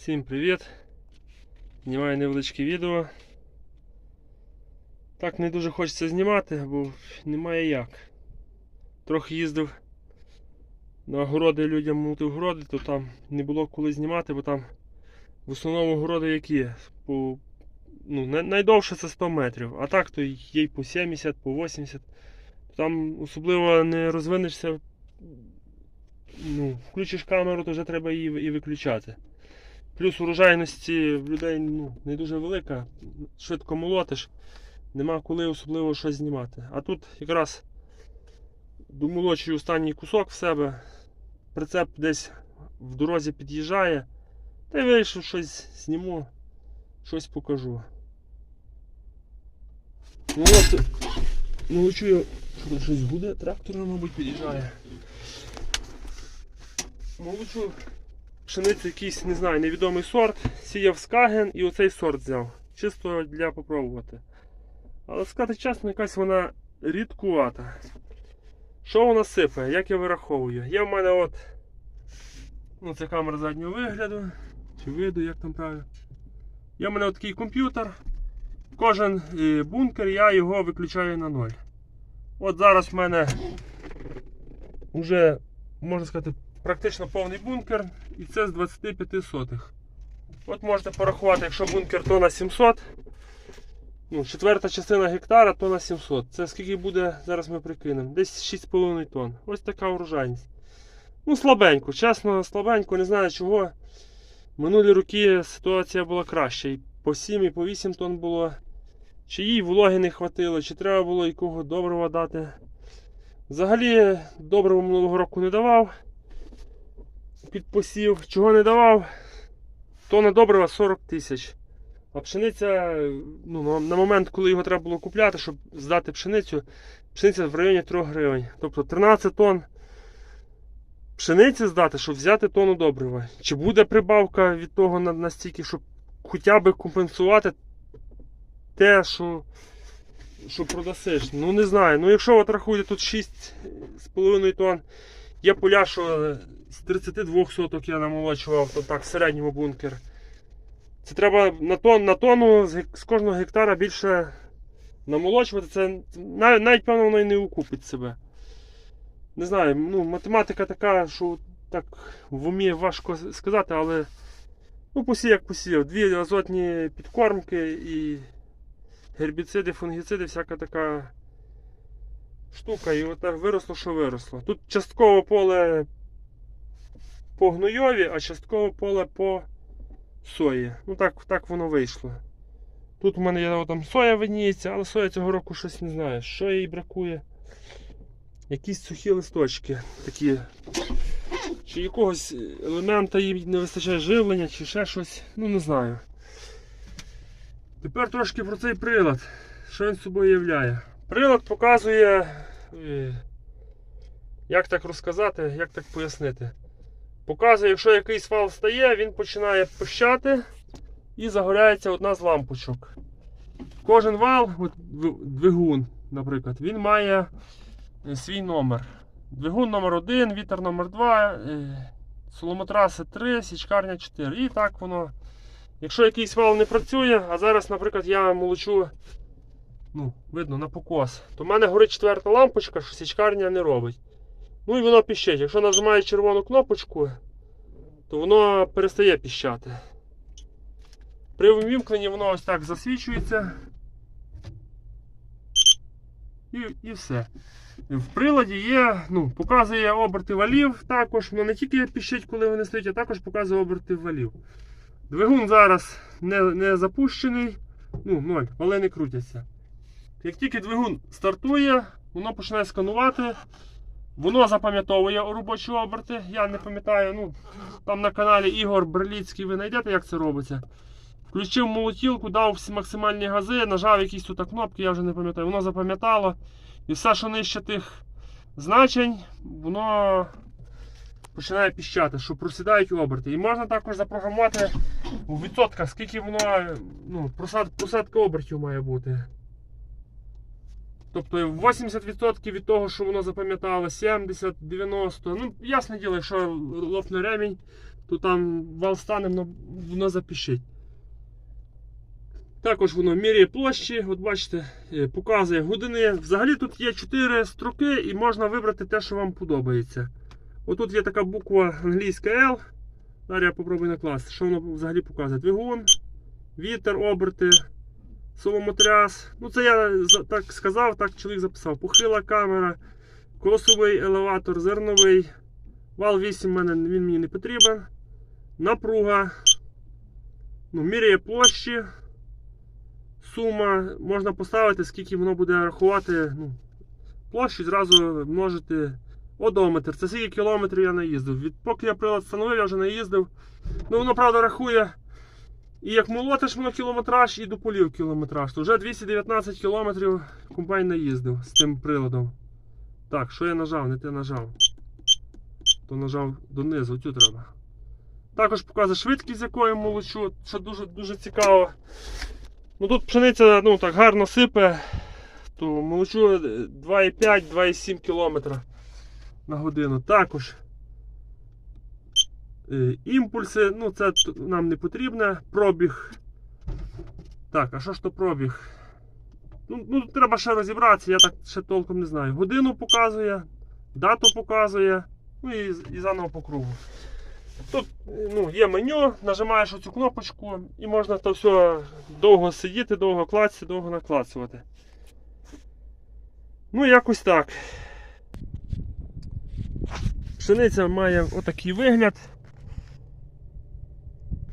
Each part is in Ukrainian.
Всім привіт! Знімаю невеличке відео. Так не дуже хочеться знімати, бо немає як. Трохи їздив на городи людям мутив городи, то там не було коли знімати, бо там в основному городи які по, ну, найдовше це 100 метрів, а так то є й по 70, по 80. Там особливо не розвинешся. Ну, включиш камеру, то вже треба її і виключати. Плюс урожайності в людей ну, не дуже велика, швидко молотиш, нема коли особливо щось знімати. А тут якраз домолочую останній кусок в себе, прицеп десь в дорозі під'їжджає, та й вирішив щось зніму, щось покажу. Ну от, молочу я, що тут щось буде, трактор, мабуть, під'їжджає. Молочу пшеницю якийсь, не знаю, невідомий сорт. Сіяв скаген і оцей сорт взяв. Чисто для попробувати. Але сказати чесно, якась вона рідкувата. Що вона сипає? Як я вираховую? Є в мене от. Ну, це камера заднього вигляду. Чи виду, як там правильно. Є в мене такий комп'ютер. Кожен е, бункер я його виключаю на ноль. От зараз в мене вже, можна сказати, практично повний бункер, і це з 25 сотих. От можете порахувати, якщо бункер то на 700, ну, четверта частина гектара то на 700. Це скільки буде, зараз ми прикинемо. Десь 6,5 тонн. Ось така урожайність. Ну, слабенько, чесно, слабенько, не знаю чого. Минулі роки ситуація була краща. І по 7, і по 8 тонн було. Чи їй вологи не хватило, чи треба було якого добрива дати. Взагалі, добрива минулого року не давав під посів. Чого не давав, то на добрива 40 тисяч. А пшениця, ну, на, на момент, коли його треба було купляти, щоб здати пшеницю, пшениця в районі 3 гривень. Тобто 13 тонн пшениці здати, щоб взяти тонну добрива. Чи буде прибавка від того настільки, щоб хоча б компенсувати те, що, що продасиш? Ну не знаю. Ну якщо от рахуєте тут 6,5 тонн, є поля, що з 32 соток я намолочував, то так, в середньому бункер. Це треба на, тон, на тонну з, кожного гектара більше намолочувати. Це навіть, навіть певно воно і не окупить себе. Не знаю, ну, математика така, що так в умі важко сказати, але ну, посів як посів. Дві азотні підкормки і гербіциди, фунгіциди, всяка така штука. І от так виросло, що виросло. Тут частково поле по гнойові, а частково поле по сої. Ну так, так воно вийшло. Тут у мене є там соя видніється, але соя цього року щось не знаю, що їй бракує. Якісь сухі листочки такі. Чи якогось елемента їй не вистачає живлення, чи ще щось, ну не знаю. Тепер трошки про цей прилад. Що він собою являє? Прилад показує, е, як так розказати, як так пояснити. Показує, якщо якийсь вал стає, він починає пищати і загоряється одна з лампочок. Кожен вал, от двигун, наприклад, він має е, свій номер. Двигун номер 1 вітер номер 2 соломотраси 3, січкарня 4. І так воно. Якщо якийсь вал не працює, а зараз, наприклад, я молочу, ну, видно, на покос, то в мене горить четверта лампочка, що січкарня не робить. Ну і воно піщить. Якщо нажимаю червону кнопочку, то воно перестає піщати. При вимкненні воно ось так засвічується. І, і все. В приладі є, ну, показує оберти валів також. Воно не тільки піщить, коли вони стоять, а також показує оберти валів. Двигун зараз не, не запущений. Ну, ноль, вали не крутяться. Як тільки двигун стартує, воно починає сканувати. Воно запам'ятовує робочі оберти. Я не пам'ятаю, ну, там на каналі Ігор Берліцький ви знайдете, як це робиться. Включив молотілку, дав всі максимальні гази, нажав якісь тут кнопки, я вже не пам'ятаю. Воно запам'ятало. І все, що нижче тих значень, воно починає піщати, що просідають оберти. І можна також запрограмувати у відсотках, скільки воно ну, просад, просадка обертів має бути. Тобто 80% від того, що воно запам'ятало, 70-90%. Ну, ясне діло, якщо лопне ремінь, то там вал стане, воно, воно запішить. Також воно міряє площі, от бачите, е, показує години. Взагалі тут є 4 строки і можна вибрати те, що вам подобається. Отут є така буква англійська L. Зараз я попробую накласти. Що воно взагалі показує? Двигун, вітер, оберти, соломотряс. Ну це я так сказав, так чоловік записав. Похила камера, колосовий елеватор, зерновий. Вал 8 мене він мені не потрібен. Напруга. Ну, міряє площі. Сума можна поставити, скільки воно буде рахувати. Ну, площу зразу множити одометр. Це скільки кілометрів я наїздив. Від, поки я прилад встановив, я вже наїздив. Ну, воно, правда, рахує. І як молотиш воно кілометраж, і до полів кілометраж. То вже 219 кілометрів комбайн наїздив з тим приладом. Так, що я нажав? Не те нажав. То нажав донизу, цю треба. Також показує швидкість, з якою молочу, що дуже, дуже цікаво. Ну тут пшениця ну, так гарно сипе, то молочу 2,5-2,7 км на годину. Також е, імпульси, ну це нам не потрібне. Пробіг. Так, а що ж то пробіг? Ну, ну треба ще розібратися, я так ще толком не знаю. Годину показує, дату показує, ну і, і заново по кругу. Тут ну, є меню, нажимаєш оцю кнопочку і можна то все довго сидіти, довго клацати, довго наклацувати. Ну, якось так. Пшениця має отакий вигляд.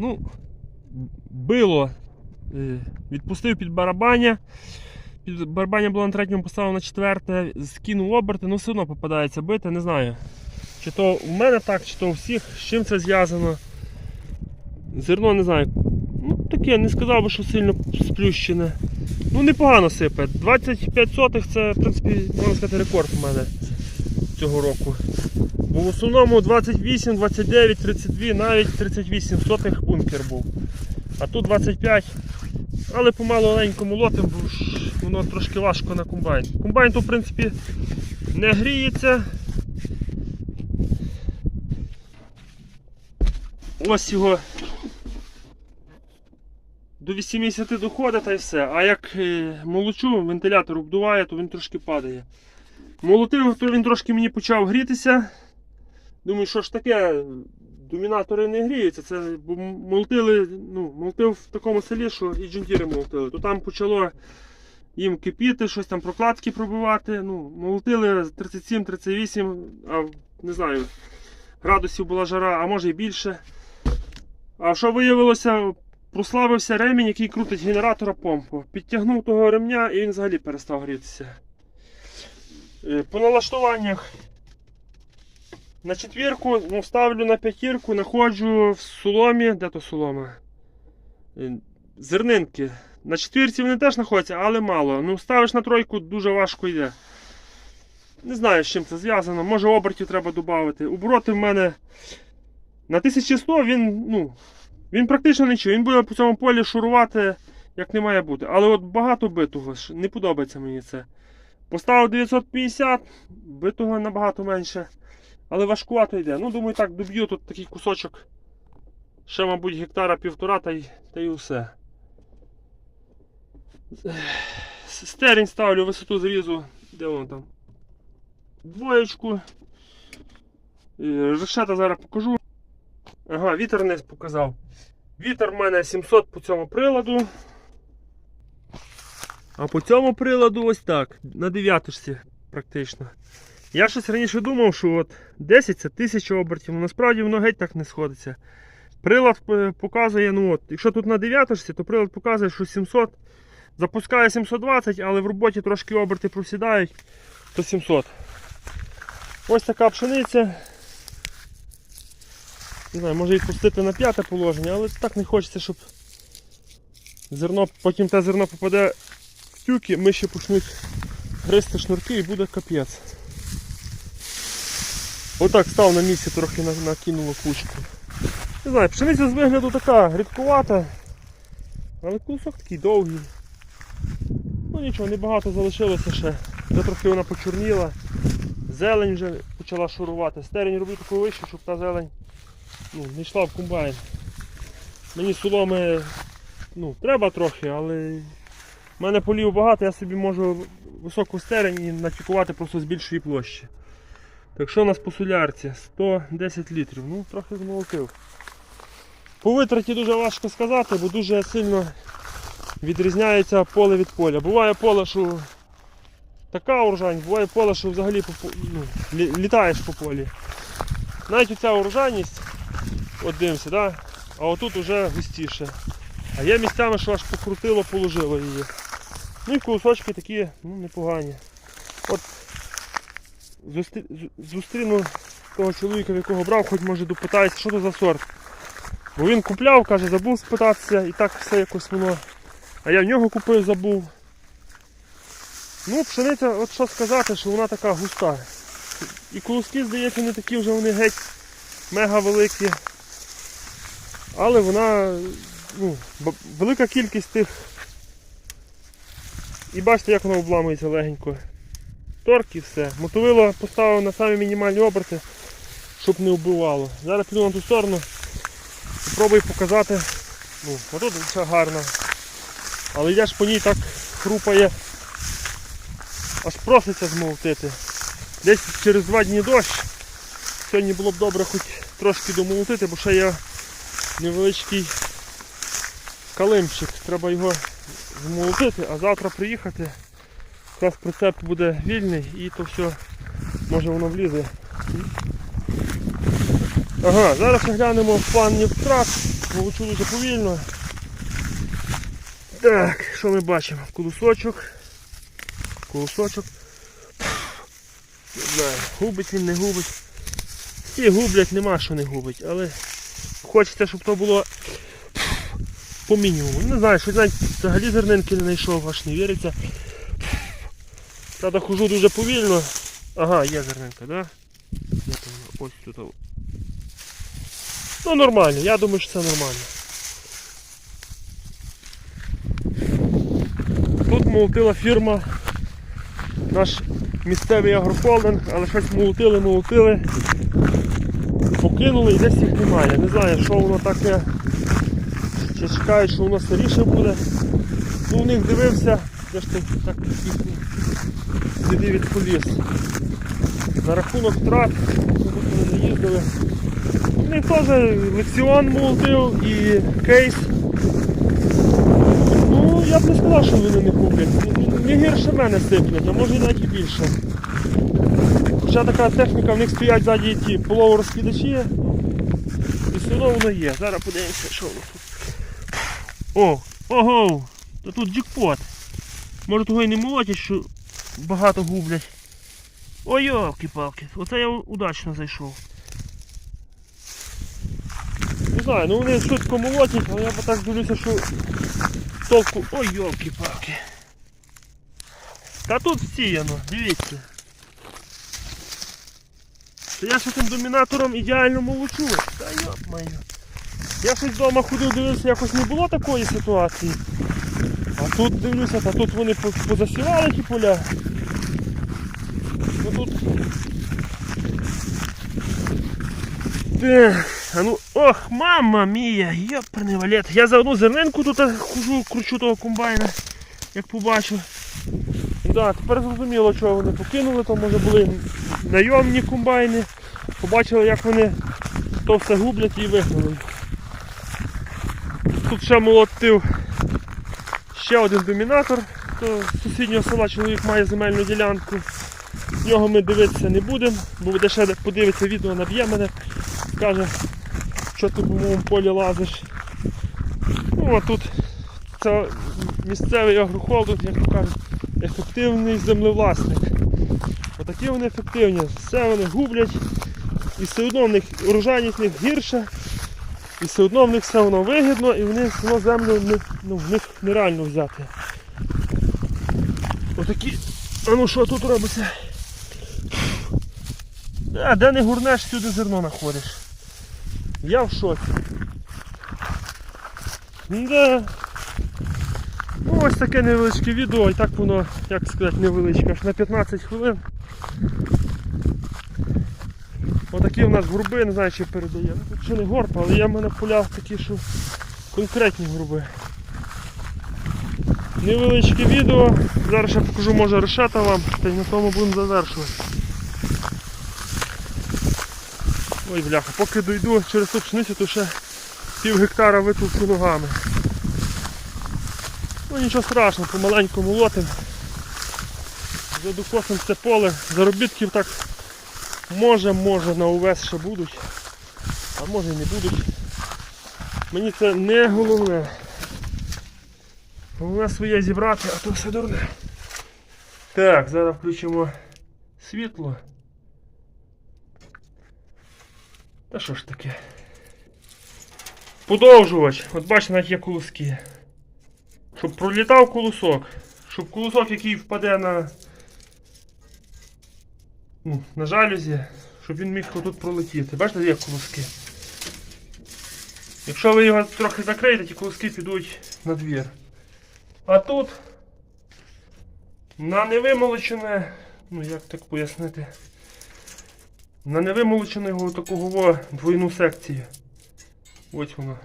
Ну, било. е, Відпустив під барабаня. Під барабаня було на третьому, поставив на четверте, скинув оберти, ну все одно попадається бити, не знаю. Чи то в мене так, чи то у всіх, з чим це зв'язано. Зерно не знаю. Ну, таке, не сказав би, що сильно сплющене. Ну, непогано сипе. 25 сотих це, в принципі, можна сказати, рекорд у мене цього року. Бо в основному 28, 29, 32, навіть 38 сотих бункер був. А тут 25. Але помалу маленькому лотим, бо воно трошки важко на комбайн. Комбайн то, в принципі, не гріється. Ось його до 80 доходить та й все. А як е, молочу, вентилятор обдуває, то він трошки падає. Молотив, то він трошки мені почав грітися. Думаю, що ж таке, домінатори не гріються. Це бо м- молотили, ну, молотив в такому селі, що і джунтіри молотили. То там почало їм кипіти, щось там прокладки пробивати. Ну, молотили 37-38, а не знаю, градусів була жара, а може і більше. А що виявилося, прославився ремінь, який крутить генератора помпу. Підтягнув того ремня і він взагалі перестав грітися. Е, По налаштуваннях на четвірку ну, ставлю на п'ятірку, знаходжу в соломі. Де то солома? Е, Зернинки. На четвірці вони теж знаходяться, але мало. Ну, ставиш на тройку, дуже важко йде. Не знаю, з чим це зв'язано. Може обертів треба додати. Обороти в мене на 1100 він, ну, він практично нічого. Він буде по цьому полі шурувати, як не має бути. Але от багато битого не подобається мені це. Поставив 950, битого набагато менше. Але важкувато йде. Ну, думаю, так доб'ю тут такий кусочок. Ще, мабуть, гектара півтора та й, та й усе. С- Стерінь ставлю висоту зрізу. Де воно там? Двоєчку. Решета зараз покажу. Ага, вітер не показав. Вітер в мене 700 по цьому приладу. А по цьому приладу ось так. На дев'яточці практично. Я щось раніше думав, що от 10 це 1000 обертів, але насправді воно геть так не сходиться. Прилад е, показує, ну от, якщо тут на дев'яточці, то прилад показує, що 700. Запускає 720, але в роботі трошки оберти просідають, то 700. Ось така пшениця. Не знаю, може відпустити на п'яте положення, але так не хочеться, щоб зерно, потім те зерно попаде в тюки, миші почнуть гристи шнурки і буде капець. Отак став на місці, трохи накинуло кучку. Не знаю, пшениця з вигляду така рідкувата, але кусок такий довгий. Ну нічого, небагато залишилося ще. Вже трохи вона почорніла. Зелень вже почала шурувати. Стерень роблю таку вищу, щоб та зелень ну, не йшла в комбайн. Мені соломи ну, треба трохи, але в мене полів багато, я собі можу високу стерень і натікувати просто з більшої площі. Так що у нас по солярці? 110 літрів. Ну, трохи змолотив. По витраті дуже важко сказати, бо дуже сильно відрізняється поле від поля. Буває поле, що така урожань, буває поле, що взагалі по, ну, літаєш по полі. Навіть оця урожайність, от дивимося, да? а отут вже густіше. А є місцями, що аж покрутило, положило її. Ну і колосочки такі ну, непогані. От зустріну того чоловіка, в якого брав, хоч може допитаюся, що то за сорт. Бо він купляв, каже, забув спитатися і так все якось воно. А я в нього купив, забув. Ну, пшениця, от що сказати, що вона така густа. І колоски, здається, не такі вже вони геть мега великі. Але вона, ну, велика кількість тих. І бачите, як вона обламується легенько. Торк і все. Мотовило поставив на самі мінімальні оберти, щоб не вбивало. Зараз піду на ту сторону. Спробую показати. Ну, отут все гарно. Але йдеш по ній так хрупає. Аж проситься змолотити. Десь через два дні дощ. Сьогодні було б добре хоч трошки домолотити, бо ще є невеличкий калимчик. Треба його змолотити, а завтра приїхати. Якраз прицеп буде вільний і то все може воно влізе. Ага, зараз глянемо в плані втрат. Молочу дуже повільно. Так, що ми бачимо? Колосочок. Колосочок. Не знаю, губить він, не губить. Всі гублять, нема що не губить, але хочеться, щоб то було по мінімуму. Не знаю, що навіть взагалі зернинки не знайшов, аж не віриться. Правда, хожу дуже повільно. Ага, є зернинка, да? Ось тут. Ну нормально, я думаю, що це нормально. Тут молотила фірма, наш місцевий агрохолдинг, але щось молотили, молотили, покинули і десь їх немає. Не знаю, що воно таке. Чи чекають, що воно старіше буде. Ну, у них дивився, де ж ти так їхні сліди від коліс. На рахунок куди вони не їздили. У них теж лекціон молотив і кейс. Ну, я б не сказав, що вони не куплять. Не гірше мене сиплять, а може навіть і більше. Хоча така техніка, в них стоять ззаді ті половорозкидачі. І все одно воно є. Зараз подивимося, що воно тут. О, ого! Та тут джекпот. Може того і не молотять, що багато гублять. Ой, йолки-палки, оце я удачно зайшов. Не знаю, ну вони швидко молотять, але я так дивлюся, що толку. Ой, йолки-палки. Та тут всіяно, дивіться. Та я ще тим домінатором ідеально молочу. Та йоп маю. Я щось вдома ходив, дивився, якось не було такої ситуації. Тут дивлюся, та тут вони позасівали ті поля. Ну тут. Так, а ну, ох, мама мія, йоперний валет. Я за одну зернинку тут хожу, кручу того комбайна, як побачив. Так, тепер зрозуміло, чого вони покинули, то може були найомні комбайни. Побачили, як вони то все гублять і вигнали. Тут ще молотив ще один домінатор. То сусіднього села чоловік має земельну ділянку. В нього ми дивитися не будемо, бо буде ще подивитися відео, наб'є мене, каже, що ти по моєму полі лазиш. Ну а тут це місцевий агрохолдинг, як то кажуть, ефективний землевласник. Отакі вони ефективні, все вони гублять, і все одно в них урожайність в них гірша, і все одно в них все воно вигідно, і вони все одно землю не, ну, в них нереально взяти. Отакі. А ну що тут робиться? А, де не гурнеш, сюди зерно знаходиш. Я в шоці. Да. Ну, ось таке невеличке відео, і так воно, як сказати, невеличке, аж на 15 хвилин. Такі в нас груби, не знаю, чи передає. Ну, Тут ще не горб, але є в мене поля такі, що конкретні груби. Невеличке відео. Зараз ще покажу, може, решета вам, та й на тому будемо завершувати. Ой, бляха, поки дойду через ту пшеницю, то ще пів гектара витовку ногами. Ну нічого страшного, помаленьку молотим. Задокосим це поле. Заробітків так може, може на увесь ще будуть, а може і не будуть. Мені це не головне. Головне своє зібрати, а то все дурне. Так, зараз включимо світло. Та що ж таке? Подовжувач. От бачите, навіть є колоски. Щоб пролітав колосок. Щоб колосок, який впаде на. На жалюзі, щоб він міг тут пролетіти. Бачите, є колоски. Якщо ви його трохи закриєте, ті колоски підуть на двір. А тут на невимолочене, ну як так пояснити, на невимолоченого такого во двойну секцію. Ось воно.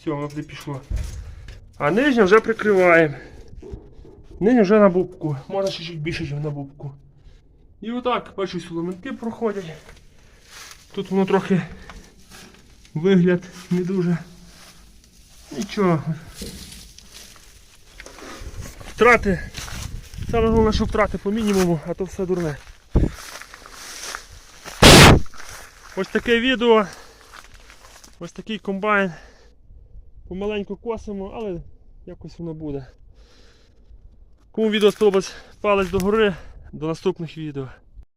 Все, воно туди пішло. А нижнє вже прикриваємо. Нижнє вже на бубку. Можна ще чуть більше, ніж на бубку. І отак, бачу, соломинки проходять. Тут воно трохи вигляд не дуже. Нічого. Втрати. Саме головне, що втрати по мінімуму, а то все дурне. Ось таке відео. Ось такий комбайн. Помаленьку косимо, але якось воно буде. Кому відео сподобалось, палець догори. До наступних відео.